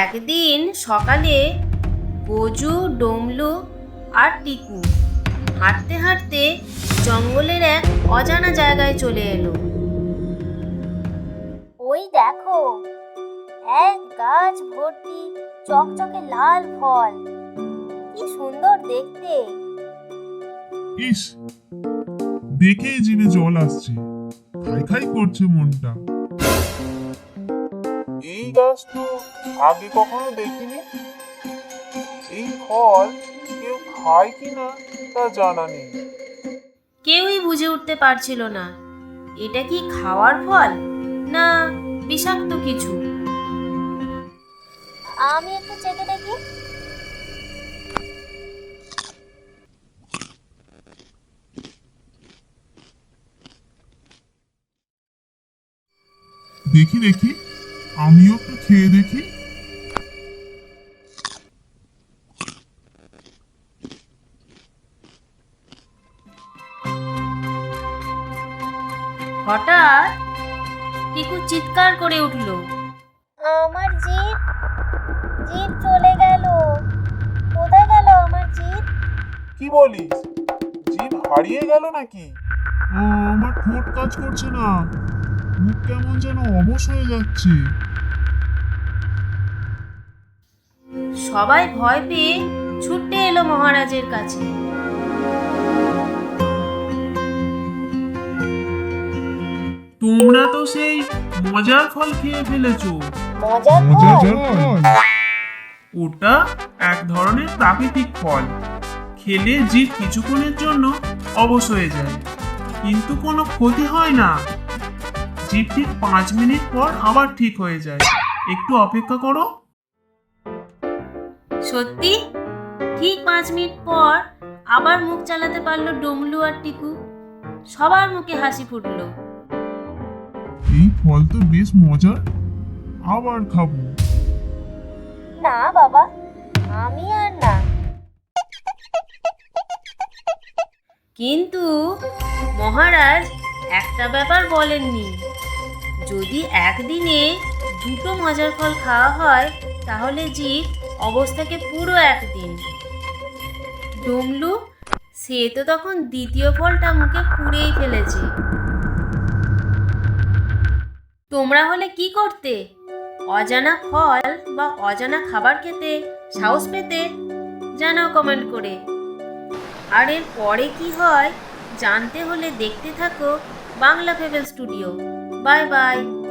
একদিন সকালে গজু ডমলু আর টিকু হাঁটতে হাঁটতে জঙ্গলের এক অজানা জায়গায় চলে এলো। ওই দেখো এক গাছ ভর্তি চকচকে লাল ফল। কি সুন্দর দেখতে। ইস দেখেই জিভে জল আসছে। খাই খাই করছে মনটা। গাছ তো আগে কখনো দেখিনি। এই ফল কেউ খায় কিনা তা জানা নেই। কেউই বুঝে উঠতে পারছিল না এটা কি খাওয়ার ফল না বিষাক্ত কিছু? আমি একটু চেখে দেখি। দেখি দেখি। আমিও একটু খেয়ে দেখি। হঠাৎ টিকু চিৎকার করে উঠল। আমার জিভ জিভ চলে গেল। কোথায় গেল আমার জিভ কি বলিস? জিভ হারিয়ে গেল নাকি? ও, আমার ঠোঁট কাজ করছে না। মুখ কেমন যেন অবশ হয়ে যাচ্ছে। সবাই ভয় পেয়ে ছুটে এলো মহারাজের কাছে। তোমরা তো সেই মজার ফল খেয়ে ফেলেছো। মজার ফল? ফল? ওটা এক ধরনের প্রাকৃতিক ফল। খেলে জীব কিছুক্ষণের জন্য অবশ হয়ে যায়। কিন্তু কোনো ক্ষতি হয় না। জীব ঠিক পাঁচ মিনিট পর আবার ঠিক হয়ে যায়। একটু অপেক্ষা করো। সত্যি? ঠিক পাঁচ মিনিট পর আবার মুখ চালাতে পারল ডমলু আর টিকু। সবার মুখে হাসি ফুটলো। এই ফল তো বেশ মজার। আবার খাব। না বাবা আমি আর না। কিন্তু মহারাজ একটা ব্যাপার বলেননি। যদি একদিনে দুটো মজার ফল খাওয়া হয়, তাহলে জীব অবস্থাকে পুরো একদিন। ডমলু, সে তো তখন দ্বিতীয় ফলটা মুখে পুড়েই ফেলেছে। তোমরা হলে কি করতে? অজানা ফল বা অজানা খাবার খেতে সাহস পেতে? জানাও কমেন্ট করে। আর এর পরে কি হয়, জানতে হলে দেখতে থাকো বাংলা ফেভেল স্টুডিও। Bye bye.